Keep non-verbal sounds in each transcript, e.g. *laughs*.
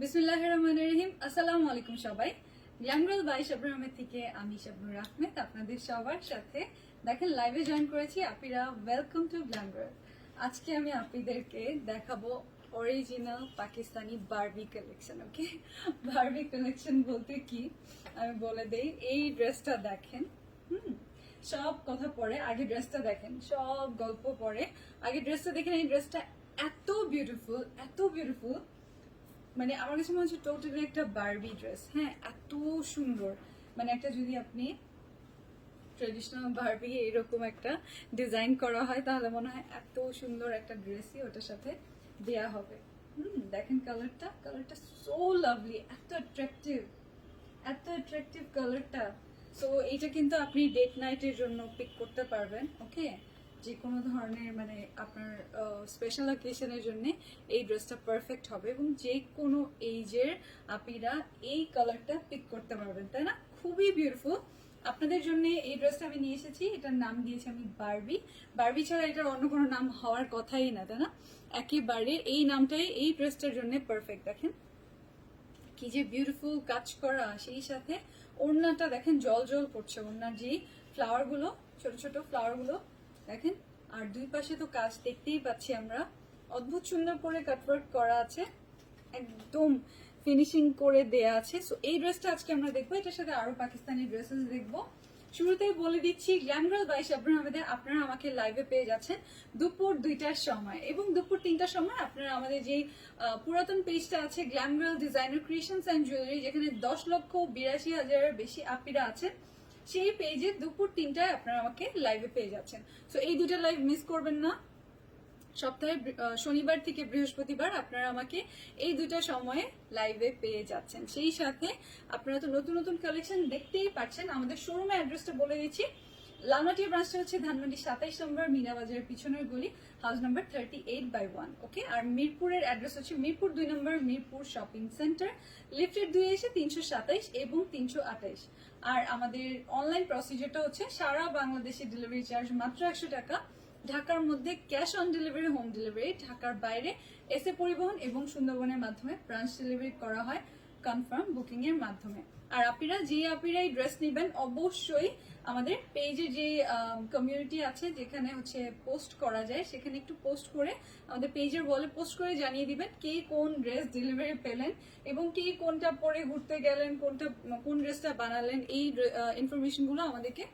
বিসমুল্লাহ রহমান রহিম আসসালামু আলাইকুম সবাই। আহমেদ থেকে আমি আপনাদের সবার সাথে দেখেন লাইভে জয়েন করেছি। আপিরা ওয়েলকাম টু আজকে আমি আপিদেরকে দেখাবো original Pakistani Barbie collection okay Barbie collection বলতে কি? আমি বলে দেই, এই ড্রেসটা দেখেন, হুম? সব কথা পরে, আগে ড্রেসটা দেখেন, সব গল্প পরে। আগে ড্রেসটা দেখেন, এই ড্রেসটা এত বিউটিফুল এত বিউটিফুল মানে আমার কাছে মনে হচ্ছে টোটালি একটা বার্বি ড্রেস হ্যাঁ এত সুন্দর। মানে একটা যদি আপনি ট্রেডিশনাল বার্বি এরকম একটা ডিজাইন করা হয়, তাহলে মনে হয় এত সুন্দর একটা ড্রেসই ওটার সাথে দেয়া হবে। হুম, দেখেন কালারটা কালারটা সো লাভলি এত অ্যাট্রাকটিভ এত অ্যাট্রাকটিভ কালারটা সো এইটা কিন্তু আপনি ডেট নাইটের জন্য পিক করতে পারবেন ওকে যে কোনো ধরনের মানে আপনার স্পেশাল অকেশনের জন্য এই ড্রেসটা পারফেক্ট হবে এবং যে কোনো এইজের আপিরা এই কালারটা পিক করতে পারবেন, তাই না? খুবই বিউটিফুল আপনাদের জন্য এই ড্রেসটা আমি নিয়ে এসেছি, এটার নাম দিয়েছি আমি বারবি বারবি ছাড়া এটার অন্য কোনো নাম হওয়ার কথাই না, তাই না? একেবারে এই নামটাই এই ড্রেসটার জন্য পারফেক্ট দেখেন। কি যে বিউটিফুল কাজ করা, সেই সাথে ওড়নাটা দেখেন জল জল করছে, ওড়নার যে ফ্লাওয়ারগুলো, ছোট ছোট ফ্লাওয়ারগুলো দেখেন, আর দুই পাশে তো কাজ দেখতেই পাচ্ছি আমরা। অদ্ভুত সুন্দর করে কাটওয়ার্ক করা আছে, একদম ফিনিশিং করে দেয়া আছে। সো এই ড্রেসটা আজকে আমরা দেখব। এটার সাথে আরও পাকিস্তানি ড্রেসেস দেখব। শুরুতেই বলে দিচ্ছি গ্ল্যামগার্ল বাই শাবনুর আহমেদের আপনারা আমাকে লাইভে পেয়ে যাচ্ছেন দুপুর দুইটার সময়। এবং দুপুর তিনটার সময় আপনারা আমাদের যে পুরাতন পেজটা আছে Glamgirl designer creations and jewellery যেখানে দশ লক্ষ বিরাশি হাজারের বেশি আপিরা আছেন। সেই পেজে দুপুর তিনটায় আপনারা আমাকে লাইভে পেয়ে যাচ্ছেন। সো এই দুটা লাইভ মিস করবেন না। সপ্তাহে শনিবার থেকে বৃহস্পতিবার আপনারা আমাকে এই দুটা সময়ে লাইভে পেয়ে যাচ্ছেন। সেই সাথে আপনারা তো নতুন নতুন কালেকশন দেখতেই পাচ্ছেন। আমাদের শোরুমে অ্যাড্রেসটা বলে দিচ্ছি। লালমাটিয়া ব্রাঞ্চটা হচ্ছে ধানমন্ডি সাতাইশ নম্বর মিনা বাজারের পিছনের গলি house number thirty eight by one okay আর মিরপুরের অ্যাড্রেস হচ্ছে মিরপুর দুই নম্বর মিরপুর শপিং সেন্টার লিফটের দুই এসে তিনশো সাতাইশ এবং তিনশো আঠাইশ। আর আমাদের অনলাইন প্রসিজারটা হচ্ছে সারা বাংলাদেশে ডেলিভারি চার্জ মাত্র একশো টাকা। ঢাকার মধ্যে cash on delivery home delivery ঢাকার বাইরে এসে পরিবহন এবং সুন্দরবনের মাধ্যমে ব্রাঞ্চ ডেলিভারি করা হয়। কনফার্ম বুকিং এর মাধ্যমে। আর আপনারা যে আপনারা এই ড্রেস নেবেন, অবশ্যই আমাদের পেজে যে কমিউনিটি আছে, যেখানে হচ্ছে পোস্ট করা যায়, সেখানে একটু পোস্ট করে আমাদের পেজের বলে পোস্ট করে জানিয়ে দিবেন কে কোন ড্রেস ডেলিভারি পেলেন এবং কে কোনটা পরে ঘুরতে গেলেন, কোনটা, কোন ড্রেসটা বানালেন, এই ইনফরমেশনগুলো আমাদেরকে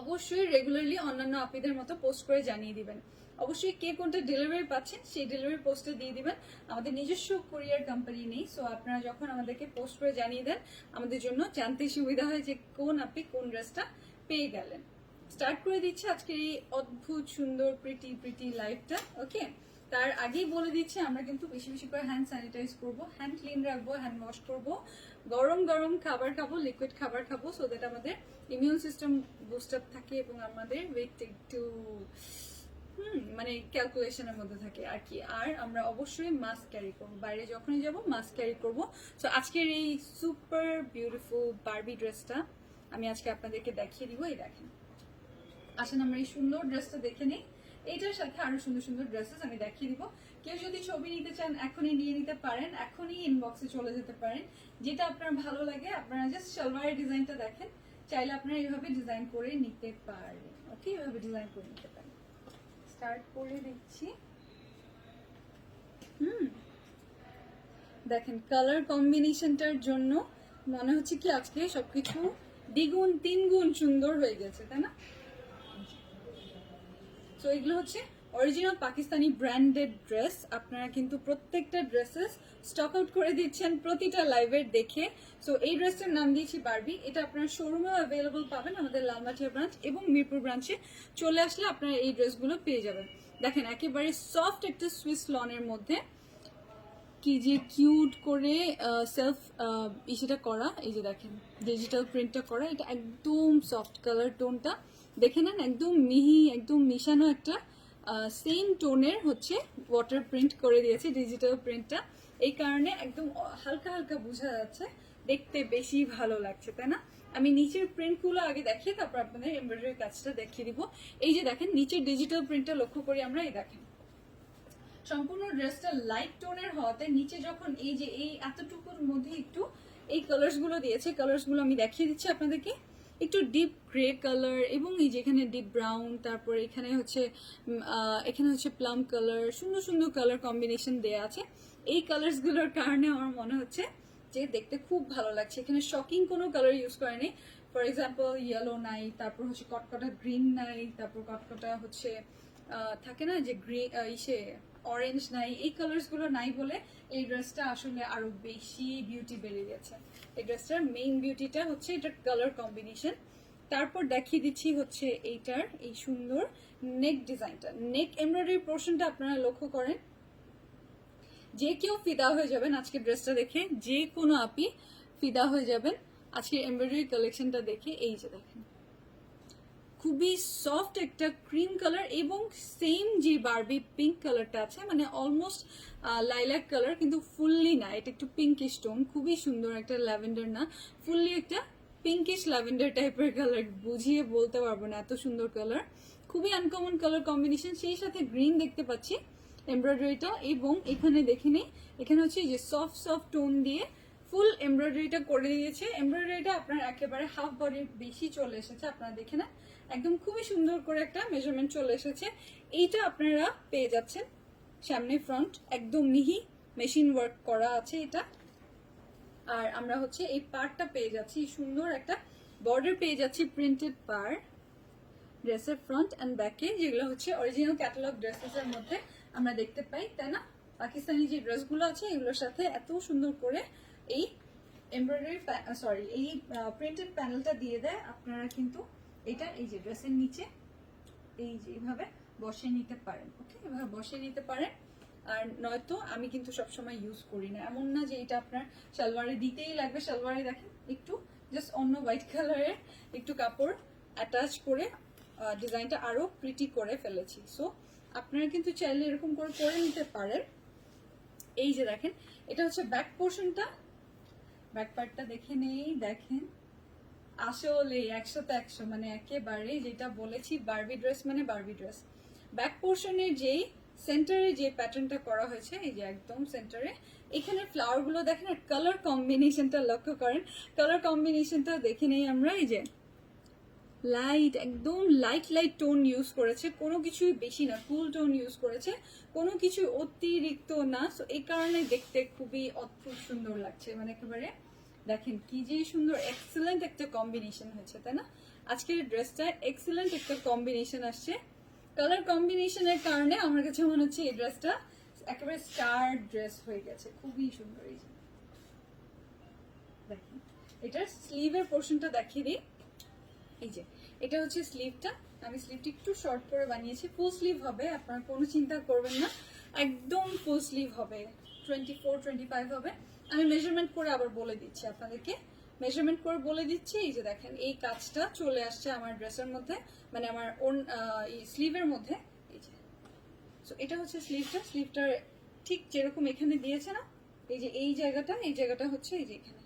অবশ্যই রেগুলারলি অন্যান্য আপিদের মতো পোস্ট করে জানিয়ে দিবেন। অবশ্যই কে কোনটা ডেলিভারি পাচ্ছেন, সেই ডেলিভারি পোস্টে দিয়ে দিবেন। আমাদের নিজস্ব কুরিয়ার কোম্পানি নেই সো আপনারা যখন আমাদেরকে পোস্ট করে জানিয়ে দেন, আমাদের জন্য জানতে সুবিধা হয় যে কোন আপনি কোন ড্রেসটা পেয়ে গেলেন। স্টার্ট করে দিচ্ছি আজকের এই অদ্ভুত, সুন্দর প্রিটি প্রিটি লাইফটা ওকে তার আগেই বলে দিচ্ছি, আমরা কিন্তু বেশি বেশি করে হ্যান্ড স্যানিটাইজ করব হ্যান্ড ক্লিন রাখব হ্যান্ড ওয়াশ করব, গরম গরম খাবার খাব লিকুইড খাবার খাব সো দ্যাট আমাদের ইমিউন সিস্টেম বুস্ট আপ থাকে এবং আমাদের ওয়েট একটু হুম মানে ক্যালকুলেশনের মধ্যে থাকে আর কি। আর আমরা অবশ্যই মাস্ক ক্যারি করব। বাইরে যখনই যাব মাস্ক ক্যারি করব। সো আজকের এই সুপার বিউটিফুল বারবি ড্রেসটা আমি আজকে আপনাদেরকে দেখিয়ে দিব। এই দেখেন। আসেন, আমরা এই সুন্দর ড্রেসটা দেখে নিই। এইটার সাথে আরও সুন্দর সুন্দর ড্রেসেস আমি দেখিয়ে দিব। কেউ যদি ছবি নিতে চান, এখনই নিয়ে নিতে পারেন। এখনই ইনবক্সে চলে যেতে পারেন। যেটা আপনার ভালো লাগে, আপনারা জাস্ট সালোয়ারের ডিজাইনটা দেখেন। চাইলে আপনারা এইভাবে ডিজাইন করে নিতে পারেন। ওকে এইভাবে ডিজাইন করে নিতে পারেন। স্টার্ট করে দিচ্ছি। হুম। দেখেন কালার কম্বিনেশনটার জন্য মনে হচ্ছে কি আজকে সবকিছু দ্বিগুণ তিনগুণ সুন্দর হয়ে গেছে তাই না? তো এগুলো হচ্ছে অরিজিনাল পাকিস্তানি ব্র্যান্ডেড ড্রেস। আপনারা কিন্তু প্রত্যেকটা ড্রেসেস স্টক আউট করে দিচ্ছেন প্রতিটা লাইভের দেখে। সো এই ড্রেসটার নাম দিয়েছি বারবি এটা আপনারা শোরুমেও অ্যাভেলেবল পাবেন আমাদের লালমাটিয়া ব্রাঞ্চ এবং মিরপুর ব্রাঞ্চে চলে আসলে আপনারা এই ড্রেসগুলো পেয়ে যাবেন। দেখেন, একেবারে সফট একটা সুইস লনের মধ্যে। কি যে কিউট করে সেলফ ইসেটা করা। এই যে দেখেন ডিজিটাল প্রিন্টটা করা। এটা একদম সফট কালার টোনটা দেখে নেন, একদম মিহি, একদম মিশানো একটা সেম টোনের হচ্ছে ওয়াটার প্রিন্ট করে দিয়েছে ডিজিটাল প্রিন্টটা এই কারণে একদম হালকা হালকা বোঝা যাচ্ছে, দেখতে বেশি ভালো লাগছে, তাই না? আমি নিচের প্রিন্টগুলো আগে দেখিয়ে তারপর আপনাদের এমব্রয়ডারি কাজটা দেখিয়ে দিব। এই যে দেখেন, নিচের ডিজিটাল প্রিন্টটা লক্ষ্য করি আমরা, এই দেখেন। সম্পূর্ণ ড্রেসটা লাইট টোনের হওয়াতে নিচে যখন এই যে এই এতটুকুর মধ্যে একটু এই কালার্সগুলো দিয়েছে কালার্সগুলো আমি দেখিয়ে দিচ্ছি আপনাদেরকে। একটু ডিপ গ্রে কালার এবং এই যে এখানে ডিপ ব্রাউন তারপর এখানে হচ্ছে এখানে হচ্ছে প্লাম কালার সুন্দর সুন্দর কালার কম্বিনেশন দেয়া আছে। এই কালার্সগুলোর কারণে আমার মনে হচ্ছে যে দেখতে খুব ভালো লাগছে। এখানে শকিং কোনো কালার ইউজ করেনি ফর এক্সাম্পল ইয়েলো নাই তারপর হচ্ছে কটকটা গ্রিন নাই তারপর কটকটা হচ্ছে থাকে না যে গ্রিন ইসে অরেঞ্জ নাই। এই কালার্সগুলো নাই বলে এই ড্রেসটা আসলে আরও বেশি বিউটি বেড়ে গেছে। এই ড্রেসটার মেইন বিউটিটা হচ্ছে এটার কালার কম্বিনেশন তারপর দেখিয়ে দিচ্ছি হচ্ছে এইটার, এই সুন্দর নেক ডিজাইনটা নেক এমব্রয়ডারি পোর্শনটা আপনারা লক্ষ্য করেন। যে কেউ ফিদা হয়ে যাবেন আজকে ড্রেসটা দেখে, যে কোনো আপি ফিদা হয়ে যাবেন আজকে এমব্রয়ডারি কালেকশনটা দেখে। এই যে দেখেন। খুবই সফট একটা ক্রিম কালার এবং সেম যে বারবি পিঙ্ক কালারটা আছে মানে অলমোস্ট লাইলাক কালার কিন্তু ফুললি না, এটা একটু পিঙ্কিশ টোন খুবই সুন্দর একটা ল্যাভেন্ডার না ফুললি একটা পিঙ্কিশ ল্যাভেন্ডার টাইপের কালার বুঝিয়ে বলতে পারব না এত সুন্দর কালার খুবই আনকমন কালার কম্বিনেশন সেই সাথে গ্রিন দেখতে পাচ্ছি এমব্রয়ডারিটা এবং এখানে দেখে নিই, এখানে হচ্ছে যে সফট সফট টোন দিয়ে ফুল এমব্রয়ডারিটা করে দিয়েছে এমব্রয়ডারিটা আপনার একেবারে হাফ বডির বেশি চলে এসেছে, আপনারা দেখে না একদম খুবই সুন্দর করে একটা মেজারমেন্ট চলে এসেছে। এইটা আপনারা পেয়ে যাচ্ছেন সামনে ফ্রন্ট একদম মিহি মেশিন ওয়ার্ক করা আছে এটা। আর আমরা হচ্ছে এই পার্টটা পেয়ে যাচ্ছি সুন্দর একটা বর্ডার পেয়ে যাচ্ছি প্রিন্টেড পার ড্রেসের ফ্রন্ট অ্যান্ড ব্যাকে যেগুলো হচ্ছে অরিজিনাল ক্যাটালগ ড্রেসেসের মধ্যে আমরা দেখতে পাই, তাই না? পাকিস্তানি যে ড্রেসগুলো আছে, এগুলোর সাথে এত সুন্দর করে এই এমব্রয়ডারি সরি এই প্রিন্টেড প্যানেলটা দিয়ে দেয়, আপনারা কিন্তু এটা এই যে ড্রেসের নিচে, এই যে এইভাবে বসে নিতে পারেন ওকে এভাবে বসে নিতে পারেন। আর নয়তো আমি কিন্তু সবসময় ইউজ করি না। এমন না যে এটা আপনার সালোয়ারে দিতেই লাগবে। সালোয়ারে দেখেন, একটু জাস্ট অন্য হোয়াইট কালারের একটু কাপড় অ্যাটাচ করে ডিজাইনটা আরও প্রিটি করে ফেলেছি। সো আপনারা কিন্তু চাইলে এরকম করে করে নিতে পারেন। এই যে দেখেন, এটা হচ্ছে ব্যাক পোর্শনটা ব্যাক পার্টটা দেখে নেই, দেখেন। আসলে একশোতে একশো মানে একেবারে যেটা বলেছি বার্বি ড্রেস মানে বার্বি ড্রেস ব্যাক পোর্শনের যেই সেন্টারে যে প্যাটার্নটা করা হয়েছে, এই যে একদম সেন্টারে এখানে ফ্লাওয়ারগুলো দেখেন, আর কালার কম্বিনেশনটা লক্ষ্য করেন। কালার কম্বিনেশনটা দেখে নেই আমরা, এই যে লাইট একদম লাইট লাইট টোন ইউজ করেছে, কোনো কিছুই বেশি না কুল টোন ইউজ করেছে, কোনো কিছু অতিরিক্ত না। সো এই কারণে দেখতে খুবই অদ্ভুত সুন্দর লাগছে মানে একেবারে দেখেন কি যে সুন্দর এক্সেলেন্ট একটা কম্বিনেশন হয়েছে, তাই না? আজকের ড্রেসটা এক্সেলেন্ট একটা কম্বিনেশন আসছে। কালার কম্বিনেশনের কারণে আমার কাছে মনে হচ্ছে এই ড্রেসটা একেবারে স্টার ড্রেস হয়ে গেছে। খুবই সুন্দর এই দেখেন, এটার স্লিভের পোর্শনটা দেখিয়ে দিই। এই যে, এটা হচ্ছে স্লিভটা আমি স্লিভটা একটু শর্ট করে বানিয়েছি। ফুল স্লিভ হবে, আপনারা কোনো চিন্তা করবেন না। একদম ফুল স্লিভ হবে। টোয়েন্টি ফোর টোয়েন্টি ফাইভ হবে। আমি মেজারমেন্ট করে আবার বলে দিচ্ছি আপনাদেরকে। মেজারমেন্ট করে বলে দিচ্ছি, এই যে দেখেন, এই কাজটা চলে আসছে আমার ড্রেসের মধ্যে মানে আমার ওন স্লিভের মধ্যে। এই যে সো এটা হচ্ছে স্লিভটা স্লিভটার ঠিক যেরকম এখানে দিয়েছে না, এই যে এই জায়গাটা এই জায়গাটা হচ্ছে এই যে এখানে।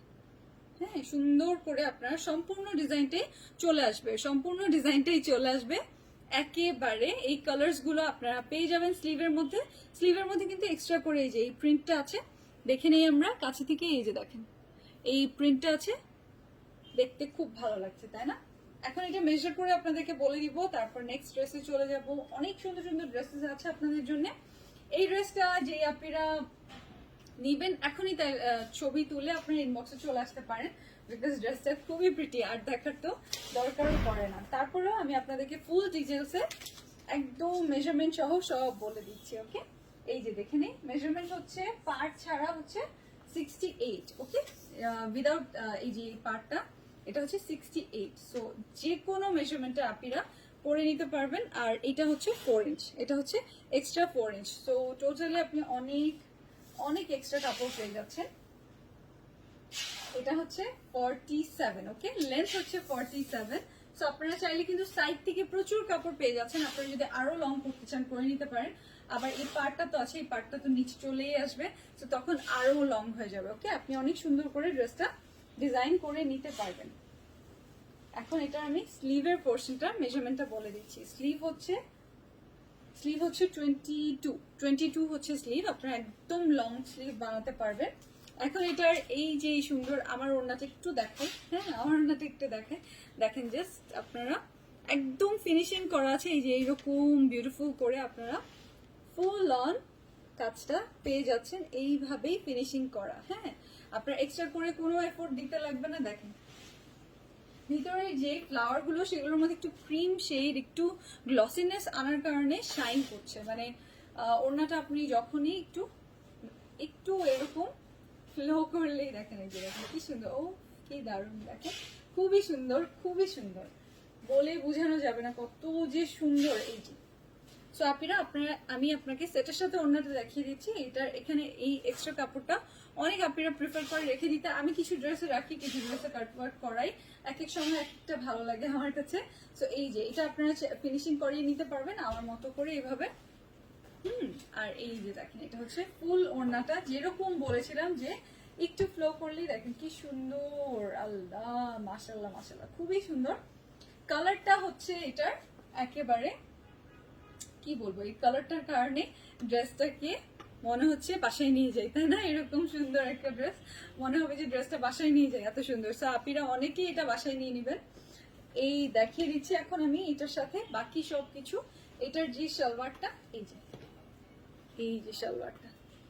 হ্যাঁ সুন্দর করে আপনার সম্পূর্ণ ডিজাইনটাই চলে আসবে, সম্পূর্ণ ডিজাইনটাই চলে আসবে। একেবারে এই কালার্সগুলো আপনারা পেয়ে যাবেন স্লিভের মধ্যে। স্লিভের মধ্যে কিন্তু এক্সট্রা করে এই যে, এই প্রিন্টটা আছে। দেখে নেই আমরা, কাছে থেকে এই যে দেখেন। এই প্রিন্টটা আছে, দেখতে খুব ভালো লাগছে, তাই না? এখন এটা মেজার করে আপনাদেরকে বলে দিব, তারপর নেক্সট ড্রেসে চলে যাব। অনেক সুন্দর সুন্দর ড্রেসেস আছে আপনাদের জন্য। এই ড্রেসটা যে আপনারা নিবেন, এখনই তাই ছবি তুলে আপনার ইনবক্সে চলে আসতে পারেন। বিকজ ড্রেসটা খুবই প্রিটি আর দেখার তো দরকারও পড়ে না। তারপরেও আমি আপনাদেরকে ফুল ডিটেলসে একদম মেজারমেন্ট সহ সব বলে দিচ্ছি ওকে এই যে দেখে নিই। মেজারমেন্ট হচ্ছে পার্ট ছাড়া হচ্ছে সিক্সটি এইট ওকে উইদাউট এই যে পার্টটা এটা হচ্ছে সিক্সটি এইট সো যে কোনো মেজারমেন্টে আপনারা পরে নিতে পারবেন, আর এটা হচ্ছে ফোর ইঞ্চ এটা হচ্ছে extra four inch so totally আপনি অনেক অনেক এক্সট্রা কাপড় পেয়ে যাচ্ছেন। এটা হচ্ছে ফর্টি সেভেন ওকে লেন্থ হচ্ছে ফর্টি সেভেন সো আপনারা চাইলে কিন্তু সাইড থেকে প্রচুর কাপড় পেয়ে যাচ্ছেন। আপনারা যদি আরও লং করতে চান, করে নিতে পারেন। আবার এই পার্টটা তো আছে, এই পার্টটা তো নিচে চলেই আসবে। তো তখন আরও লং হয়ে যাবে ওকে আপনি অনেক সুন্দর করে ড্রেসটা ডিজাইন করে নিতে পারবেন। এখন এটা আমি স্লিভের পোর্শনটা মেজারমেন্টটা বলে দিচ্ছি। স্লিভ হচ্ছে স্লিভ হচ্ছে টোয়েন্টি টু টোয়েন্টি টু হচ্ছে স্লিভ আপনারা একদম লং স্লিভ বানাতে পারবেন। এখন এটার এই যে সুন্দর আমার ওড়নাটা একটু দেখেন হ্যাঁ আমার ওড়নাটা একটু দেখেন দেখেন জাস্ট আপনারা একদম ফিনিশিং করা আছে, এই যে এইরকম বিউটিফুল করে আপনারা ফুল অন কাজটা পেয়ে যাচ্ছেন, এইভাবেই ফিনিশিং করা হ্যাঁ? আপনার এক্সট্রা করে কোনো এফোর্ট দিতে লাগবে না, দেখেন। ভিতরে যে ফ্লাওয়ারগুলো সেগুলোর মধ্যে একটু ক্রিম শেড একটু গ্লসিনেস আনার কারণে শাইন করছে। মানে ওড়নাটা আপনি যখনই একটু একটু এরকম ফ্লো করলেই দেখেন এই যে কি সুন্দর ও কি দারুণ, দেখেন। খুবই সুন্দর খুবই সুন্দর। বলে বোঝানো যাবে না কত যে সুন্দর এই যে। সো আপিরা আপনারা, আমি আপনাকে সেটের সাথে অন্যটা দেখিয়ে দিচ্ছি। এটার এখানে এই এক্সট্রা কাপড়টা অনেক আপিরা প্রিফার করে রেখে দিতে। আমি কিছু ড্রেসে রাখি, কিছু ড্রেসে কাটওয়ার্ক করাই। এক এক সময় এক একটা ভালো লাগে আমার কাছে। সো এই যে, এটা আপনারা ফিনিশিং করিয়ে নিতে পারবেন আমার মতো করে এইভাবে হুম, আর এই যে দেখেন, এটা হচ্ছে ফুল ওড়নাটা। যেরকম বলেছিলাম যে, একটু ফ্লো করলেই দেখেন কি সুন্দর। আল্লাহ মাশাল্লাহ মাশাল্লাহ খুবই সুন্দর। কালারটা হচ্ছে এটার একেবারে কি বলব, এই কালারটার কারণে ড্রেসটাকে মনে হচ্ছে বাসায় নিয়ে যাই তাই না? এরকম সুন্দর একটা ড্রেস মনে হবে যে ড্রেসটা বাসায় নিয়ে যাই এত সুন্দর। সো আপিরা অনেকেই এটা বাসায় নিয়ে নেবেন। এই দেখিয়ে দিচ্ছি এখন আমি এটার সাথে। বাকি সব কিছু এটার যে সালোয়ারটা, এই যে এই যে সালোয়ারটা।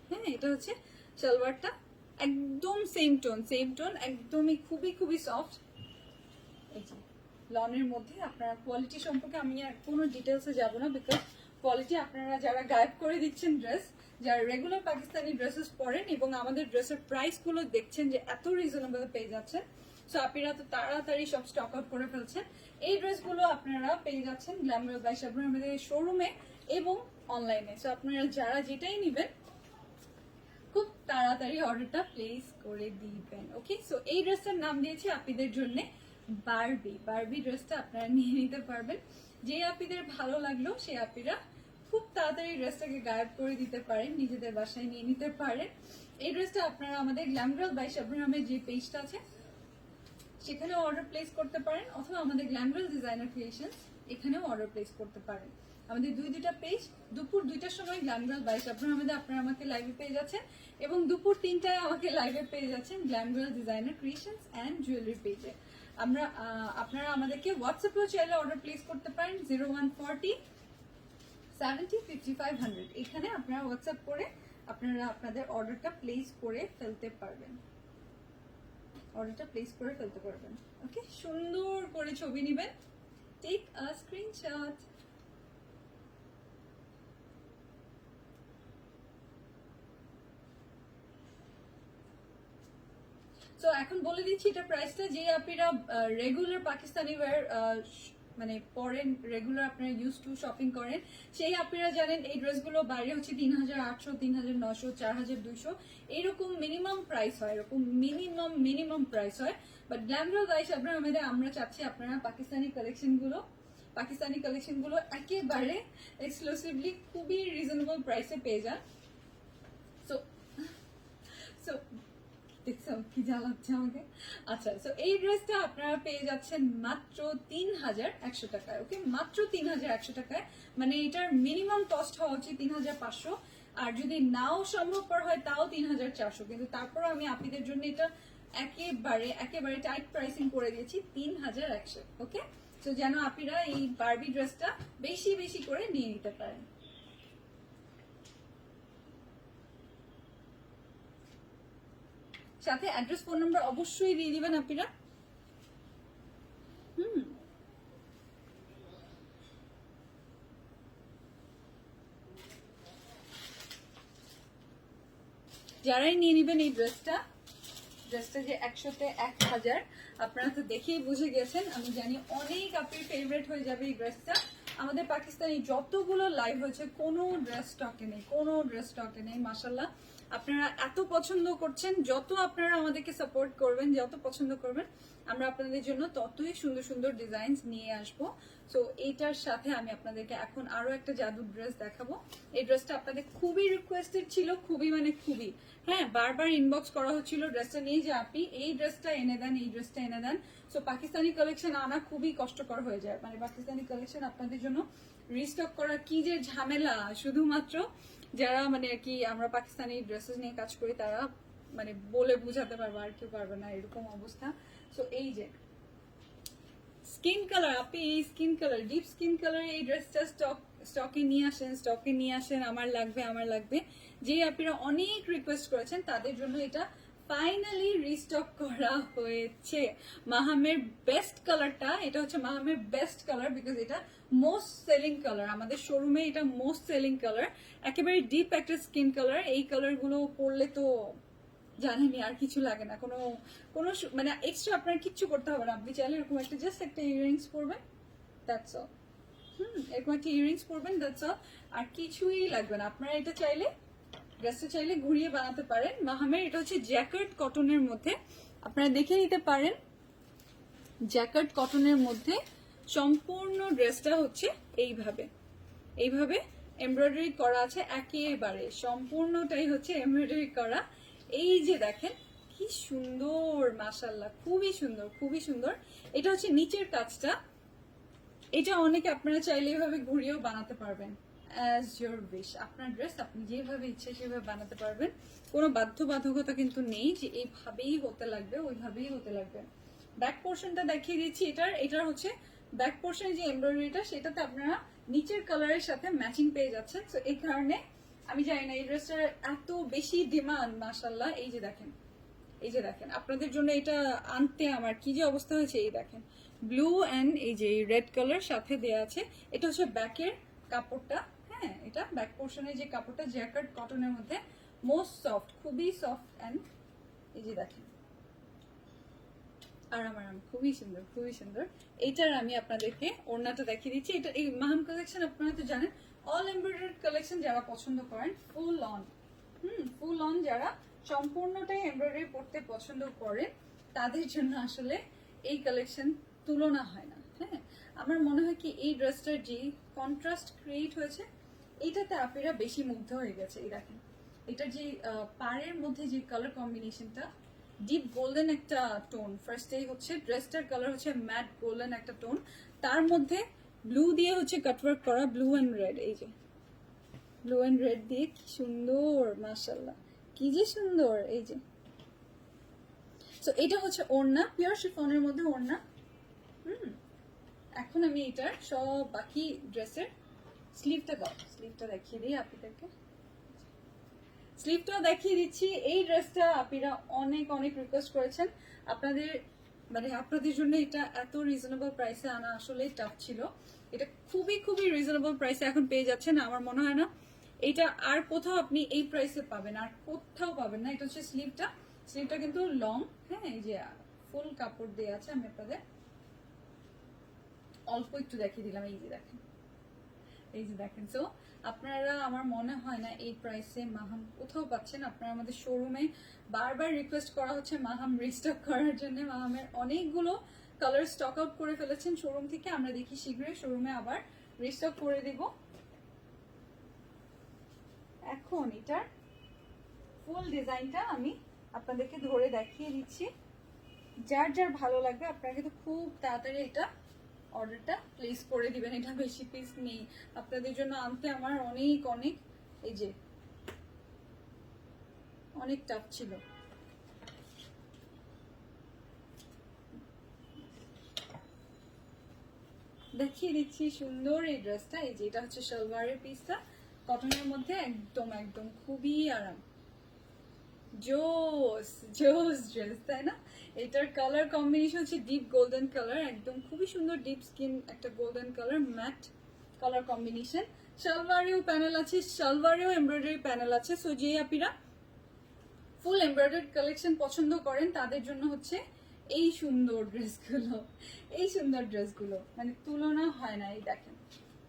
হ্যাঁ এটা হচ্ছে সালোয়ারটা একদম সেম টোন সেম টোন একদমই খুবই খুবই সফট এই যে, লনের মধ্যে আপনার কোয়ালিটি সম্পর্কে আমি আর কোনো ডিটেলসে যাব না বিকজ কোয়ালিটি আপনারা যারা গায়েব করে দিচ্ছেন ড্রেস যারা রেগুলার পাকিস্তানি ড্রেসেস পরেন এবং আমাদের ড্রেসের প্রাইসগুলো দেখছেন যে এত রিজনেবল পেয়ে যাচ্ছেন সো আপনারা তো তাড়াতাড়ি সব স্টক আউট করে ফেলছেন। এই ড্রেসগুলো আপনারা পেয়ে যাচ্ছেন গ্ল্যামার বাই শাবনুর আমাদের শোরুমে এবং অনলাইনে সো আপনারা যারা যেটাই নেবেন, খুব তাড়াতাড়ি অর্ডারটা প্লেস করে দিবেন ওকে সো এই ড্রেসটার নাম দিয়েছি আপনাদের জন্য। বারবি বারবি ড্রেসটা আপনারা নিয়ে নিতে পারবেন। যে আপিদের ভালো লাগল সেই আপিরা খুব তাড়াতাড়ি ড্রেসটাকে গায়েব করে দিতে পারেন, নিজেদের বাসায় নিয়ে নিতে পারেন। এই ড্রেসটা আপনারা আমাদের গ্ল্যামগ্রাল বাই শাবনামের যে পেজটা আছে, সেখানেও অর্ডার প্লেস করতে পারেন, অথবা আমাদের গ্ল্যামগ্রাল ডিজাইনার ক্রিয়েশন এখানেও অর্ডার প্লেস করতে পারেন। আমাদের দুই দুইটা পেজ দুপুর দুইটার সময় গ্ল্যামগ্রাল বাইশ আপনার আমাদের আপনারা আমাকে লাইভে পেয়ে যাচ্ছেন, এবং দুপুর তিনটায় আমাকে লাইভে পেয়ে যাচ্ছেন Glamgirl designer creations and jewellery পেজে আমরা আপনারা আমাদেরকে হোয়াটসঅ্যাপেও চাইলে অর্ডার প্লেস করতে পারেন zero one forty seventy fifty five hundred এখানে আপনারা হোয়াটসঅ্যাপ করে আপনারা আপনাদের অর্ডারটা প্লেস করে ফেলতে পারবেন। অর্ডারটা প্লেস করে ফেলতে পারবেন। ওকে সুন্দর করে ছবি নেবেন। টেক আ স্ক্রিনশট তো এখন বলে দিচ্ছি, এটা প্রাইসটা যে আপনারা রেগুলার পাকিস্তানি ওয়্যার মানে পরেন রেগুলার আপনারা ইউজ টু শপিং করেন, সেই আপনারা জানেন এই ড্রেসগুলো বাইরে হচ্ছে তিন হাজার আটশো, তিন হাজার নশো চার হাজার দুইশো এইরকম মিনিমাম প্রাইস হয়, এরকম মিনিমাম মিনিমাম প্রাইস হয়। বাট গ্ল্যামরো গাইস আপনারা আমাদের, আমরা চাচ্ছি আপনারা পাকিস্তানি কালেকশনগুলো পাকিস্তানি কালেকশনগুলো একেবারে এক্সক্লুসিভলি খুবই রিজনেবল প্রাইসে পেয়ে যান। সো সো দেখছ, কি জ্বালাচ্ছে আমাকে? আচ্ছা এই ড্রেসটা আপনারা পেয়ে যাচ্ছেন মাত্র তিন হাজার একশো টাকায় ওকে মাত্র তিন হাজার একশো টাকায় মানে এটার মিনিমাম কস্ট হওয়া উচিত তিন হাজার পাঁচশো, আর যদি নাও সম্ভবপর হয় তাও তিন হাজার চারশো, কিন্তু তারপর আমি আপনাদের জন্য এটা একেবারে একেবারে টাইট প্রাইসিং করে দিয়েছি তিন হাজার একশো ওকে তো যেন আপনারা এই বারবি ড্রেসটা বেশি বেশি করে নিয়ে নিতে পারেন। সাথে অ্যাড্রেস ফোন নাম্বার অবশ্যই দিয়ে দিবেন আপনারা। যারাই নিয়ে নেবেন এই ড্রেসটা ড্রেসটা যে একশোতে এক হাজার, আপনারা তো দেখেই বুঝে গেছেন, আমি জানি অনেক আপনার ফেভারিট হয়ে যাবে এই ড্রেসটা আমাদের পাকিস্তানি যতগুলো লাইভ হয়েছে, কোনো ড্রেস স্টকে নেই, কোনো ড্রেস স্টকে নেই মাসাল্লাহ আপনারা এত পছন্দ করছেন, যত আপনারা আমাদেরকে সাপোর্ট করবেন, যত পছন্দ করবেন, আমরা আপনাদের জন্য ততই সুন্দর সুন্দর ডিজাইন নিয়ে আসব। সো এইটার সাথে আমি আপনাদেরকে এখন আরও একটা জাদুর ড্রেস দেখাবো। এই ড্রেসটা আপনাদের খুবই রিকোয়েস্টেড ছিল, খুবই মানে খুবই। হ্যাঁ বারবার ইনবক্স করা হচ্ছিল ড্রেসটা নিয়ে যে আপনি এই ড্রেসটা এনে দেন, এই ড্রেসটা এনে দেন। সো পাকিস্তানি কালেকশন আনা খুবই কষ্টকর হয়ে যায়। মানে পাকিস্তানি কালেকশন আপনাদের জন্য রিস্টক করা কি যে ঝামেলা, শুধুমাত্র যারা মানে আর কি আমরা পাকিস্তানি ড্রেসেস নিয়ে কাজ করি, তারা মানে বলে বুঝাতে পারব আর কেউ পারবে না, এরকম অবস্থা। সো এই যে স্কিন কালার আপনি এই skin colour deep skin colour এই ড্রেসটা স্টক স্টকে নিয়ে আসেন স্টকে নিয়ে আসেন, আমার লাগবে আমার লাগবে। যে আপনারা অনেক রিকোয়েস্ট করেছেন, তাদের জন্য এটা ফাইনালি রিস্টক করা হয়েছে। মাহামের বেস্ট কালারটা এটা হচ্ছে মাহামের বেস্ট কালার বিকজ এটা মোস্ট সেলিং কালার আমাদের শোরুমে এটা মোস্ট সেলিং কালার একেবারে ডিপ একটা স্কিন কালার এই কালারগুলো পরলে তো জানেনি আর কিছু লাগে না। কোনো কোনো মানে এক্সট্রা আপনার কিচ্ছু করতে হবে না। আপনি চাইলে এরকম একটা জাস্ট একটা ইয়ারিংস পরবেন। দ্যাটস অল হুম, এরকম একটা ইয়ারিংস পরবেন দ্যাটস অল আর কিছুই লাগবে না। আপনারা এটা চাইলে ড্রেসটা চাইলে ঘুরিয়ে বানাতে পারেন। মাহামের এটা হচ্ছে জ্যাকেট কটনের মধ্যে। আপনারা দেখে নিতে পারেন, জ্যাকেট কটনের মধ্যে সম্পূর্ণ ড্রেসটা হচ্ছে এইভাবে। এইভাবে এমব্রয়ডারি করা আছে একেবারে, সম্পূর্ণটাই হচ্ছে এমব্রয়ডারি করা। এই যে দেখেন, কি সুন্দর মাশাল্লাহ খুবই সুন্দর খুবই সুন্দর। এটা হচ্ছে নিচের কাজটা। এটা অনেকে আপনারা চাইলে এভাবে ঘুরিয়েও বানাতে পারবেন। অ্যাজ ইয়োর উইশ আপনার ড্রেস আপনি যেভাবে ইচ্ছে সেভাবে বানাতে পারবেন। কোনো বাধ্যবাধকতা কিন্তু নেই যে এইভাবেই হতে লাগবে, ওইভাবেই হতে লাগবে। ব্যাক পোর্শনটা দেখিয়ে দিচ্ছি এটার। এটার হচ্ছে ব্যাক পোর্শনে যে এমব্রয়ডারিটা সেটাতে আপনারা নিচের কালারের সাথে ম্যাচিং পেয়ে যাচ্ছেন। তো এই কারণে আমি জানি না, এই ড্রেসটার এত বেশি ডিমান্ড মাসাল্লাহ এই যে দেখেন, এই যে দেখেন, আপনাদের জন্য এটা আনতে আমার কি যে অবস্থা হয়েছে, এই দেখেন। ব্লু অ্যান্ড এই যে রেড কালার সাথে দেয়া আছে। এটা হচ্ছে ব্যাকের কাপড়টা। হ্যাঁ এটা ব্যাক পোর্শনের যে কাপড়টা জ্যাকেট কটনের মধ্যে মোস্ট সফট খুবই সফট অ্যান্ড দেখেন। আরাম আরাম খুবই সুন্দর খুবই সুন্দর। এইটার আমি আপনাদেরকে ওড়নাটা দেখিয়ে দিচ্ছি। এটা এই মাহাম কালেকশন আপনারা তো জানেন অল এমব্রয়ডারি কালেকশন যারা পছন্দ করেন full on hmm full on যারা সম্পূর্ণটাই এমব্রয়ডারি পড়তে পছন্দ করেন, তাদের জন্য আসলে এই কালেকশন তুলনা হয় না হ্যাঁ। আমার মনে হয় কি এই ড্রেসটার যে কন্ট্রাস্ট ক্রিয়েট হয়েছে এইটাতে আপনারা বেশি মুগ্ধ হয়ে গেছে, এই দেখেন। এটা যে পাড়ের মধ্যে যে কালার কম্বিনেশনটা ডিপ গোল্ডেন একটা টোন ফার্স্টেই হচ্ছে ড্রেসটার কালার হচ্ছে ম্যাট গোল্ডেন একটা টোন তার মধ্যে ব্লু দিয়ে হচ্ছে কাটওয়ার্ক করা ব্লু অ্যান্ড রেড এই যে। ব্লু অ্যান্ড রেড দিয়ে কি সুন্দর মাশাল্লাহ কি যে সুন্দর, এই যে। সো এটা হচ্ছে ওড়না পিওর শিফনের মধ্যে ওড়না। হুম। এখন আমি এটার সব বাকি ড্রেসের স্লিভটা দাও স্লিভটা দেখিয়ে দিই আপনাদেরকে স্লিভটাও দেখিয়ে দিচ্ছি। এই ড্রেসটা আপনারা অনেক অনেক রিকোয়েস্ট করেছেন। আপনাদের মানে আপনাদের জন্য এটা এত রিজনেবল প্রাইসে আনা আসলে টাফ ছিল। এটা খুবই খুবই রিজনেবল প্রাইসে এখন পেয়ে যাচ্ছেন, আমার মনে হয় না। এটা আর কোথাও আপনি এই প্রাইসে পাবেন, আর কোথাও পাবেন না। এটা হচ্ছে স্লিভটা স্লিভটা কিন্তু লং হ্যাঁ এই যে ফুল কাপড় দেওয়া আছে, আমি আপনাদের অল্প একটু দেখিয়ে দিলাম, এই যে দেখেন। এই যে দেখেন সো আপনারা, আমার মনে হয় না এই প্রাইসে মাহাম কোথাও পাচ্ছেন। আপনারা আমাদের শোরুমে বারবার রিকোয়েস্ট করা হচ্ছে মাহাম রিস্টক করার জন্য। মাহামের অনেকগুলো কালার স্টক আউট করে ফেলেছেন শোরুম থেকে। আমরা দেখি শীঘ্রই শোরুমে আবার রিস্টক করে দিব। এখন এটার ফুল ডিজাইনটা আমি আপনাদেরকে ধরে দেখিয়ে দিচ্ছি। যার যার ভালো লাগবে, আপনারা কিন্তু খুব তাড়াতাড়ি এটা অর্ডারটা প্লেস করে দিবেন, এটা বেশি পিস নেই। আপনাদের জন্য আনতে আমার অনেক অনেক, এই যে, অনেক টাফ ছিল। দেখিয়ে দিচ্ছি সুন্দর এই ড্রেসটা এই যে, এটা হচ্ছে সালোয়ারের পিসটা কটনের মধ্যে একদম একদম খুবই আরাম। জোস জোস ড্রেস তাই না? এটার কালার কম্বিনেশন হচ্ছে ডিপ গোল্ডেন কালার একদম খুবই সুন্দর ডিপ স্কিন একটা golden colour matte colour combination সালওয়ারেও panel আছে, সালওয়ারেও এমব্রয়ডারি প্যানেল আছে সো যে আপিরা ফুল এমব্রয়ডারি কালেকশন পছন্দ করেন, তাদের জন্য হচ্ছে এই সুন্দর ড্রেসগুলো এই সুন্দর ড্রেসগুলো মানে তুলনা হয় না, এই দেখেন।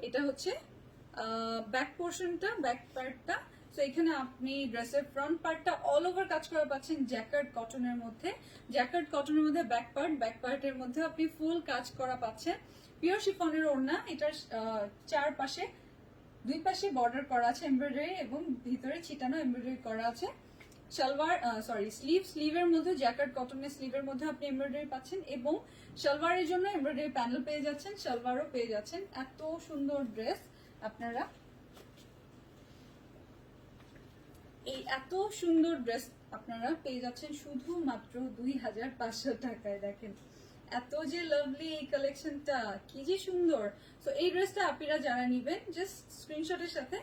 এটা হচ্ছে ব্যাক পোর্শনটা ব্যাক পার্টটা তো এখানে আপনি ড্রেসের ফ্রন্ট পার্টটা অল ওভার কাজ করা পাচ্ছেন জ্যাকার্ড কটনের মধ্যে। জ্যাকার্ড কটনের মধ্যে ব্যাক পার্ট ব্যাক পার্টের মধ্যে আপনি ফুল কাজ করা পাচ্ছেন। পিওর শিফনের ওড়না, এটার চারপাশে, দুই পাশে বর্ডার করা আছে এমব্রয়ডারি এবং ভিতরে ছিটানো এমব্রয়ডারি করা আছে। সালোয়ার সরি স্লিভ স্লিভের মধ্যে জ্যাকেট কটনের স্লিভের মধ্যে আপনি এমব্রয়ডারি পাচ্ছেন এবং সালোয়ারের জন্য এমব্রয়ডারি প্যানেল পেয়ে যাচ্ছেন, সালোয়ারও পেয়ে যাচ্ছেন। এত সুন্দর ড্রেস আপনারা এই এত সুন্দর ড্রেস আপনারা পেয়ে যাচ্ছেন শুধুমাত্র দুই হাজার পাঁচশো টাকায়, দেখেন। এত যে লাভলি এই কালেকশনটা কি যে সুন্দর। তো এই ড্রেসটা আপনারা যারা নিবেন জাস্ট স্ক্রিনশটের সাথে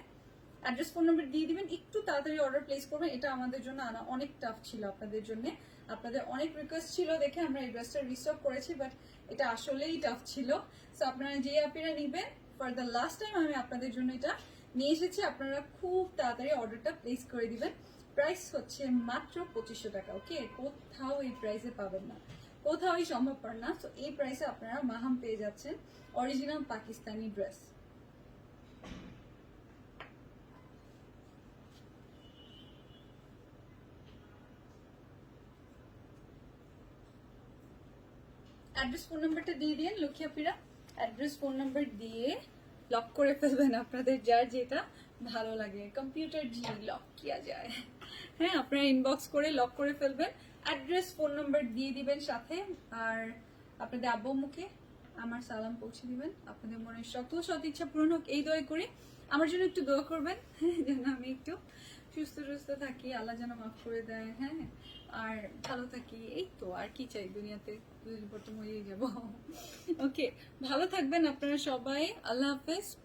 অ্যাড্রেস ফোন নাম্বার দিয়ে দিবেন, একটু তাড়াতাড়ি অর্ডার প্লেস করবেন। এটা আমাদের জন্য আনা অনেক টাফ ছিল আপনাদের জন্য। আপনাদের অনেক রিকোয়েস্ট ছিল দেখে আমরা এই ড্রেসটা রিস্টক করেছি বাট এটা আসলেই টাফ ছিল। সো আপনারা যে আপনারা নিবেন ফর দ্য লাস্ট টাইম আমি আপনাদের জন্য এটা নিয়ে এসেছি, আপনারা খুব তাড়াতাড়ি অর্ডারটা প্লেস করে দিবেন। প্রাইস হচ্ছে মাত্র পঁচিশশো টাকা ওকে কোথাও এই প্রাইসে পাবেন না। কোথাওই সম্ভবপর না তো এই প্রাইসে আপনারা মাহাম পেয়ে যাচ্ছেন original Pakistani dress address phone নাম্বারটা দিয়ে দিন লক্ষ্মীপিরা অ্যাড্রেস ফোন নাম্বার দিয়ে লক করে ফেলবেন আপনাদের, যার যেটা ভালো লাগে। কম্পিউটার জি লক কিয়া যায়। হ্যাঁ আপনারা ইনবক্স করে লক করে ফেলবেন। অ্যাড্রেস ফোন নাম্বার দিয়ে দিবেন সাথে। আর আপনাদের আব্বু মুখে আমার সালাম পৌঁছে দিবেন। আপনাদের মনের শত শত ইচ্ছা পূরণ হোক, এই দয়া করে। আমার জন্য একটু দোয়া করবেন, যেন আমি একটু সুস্থ সুস্থ থাকি। আল্লাহ যেন মাফ করে দেয় হ্যাঁ। আর ভালো থাকি। এই তো, আর কি চাই দুনিয়াতে? দুদিন পর তো মরেই যাব। *laughs* ওকে ভালো থাকবেন আপনারা সবাই। আল্লাহ হাফেজ।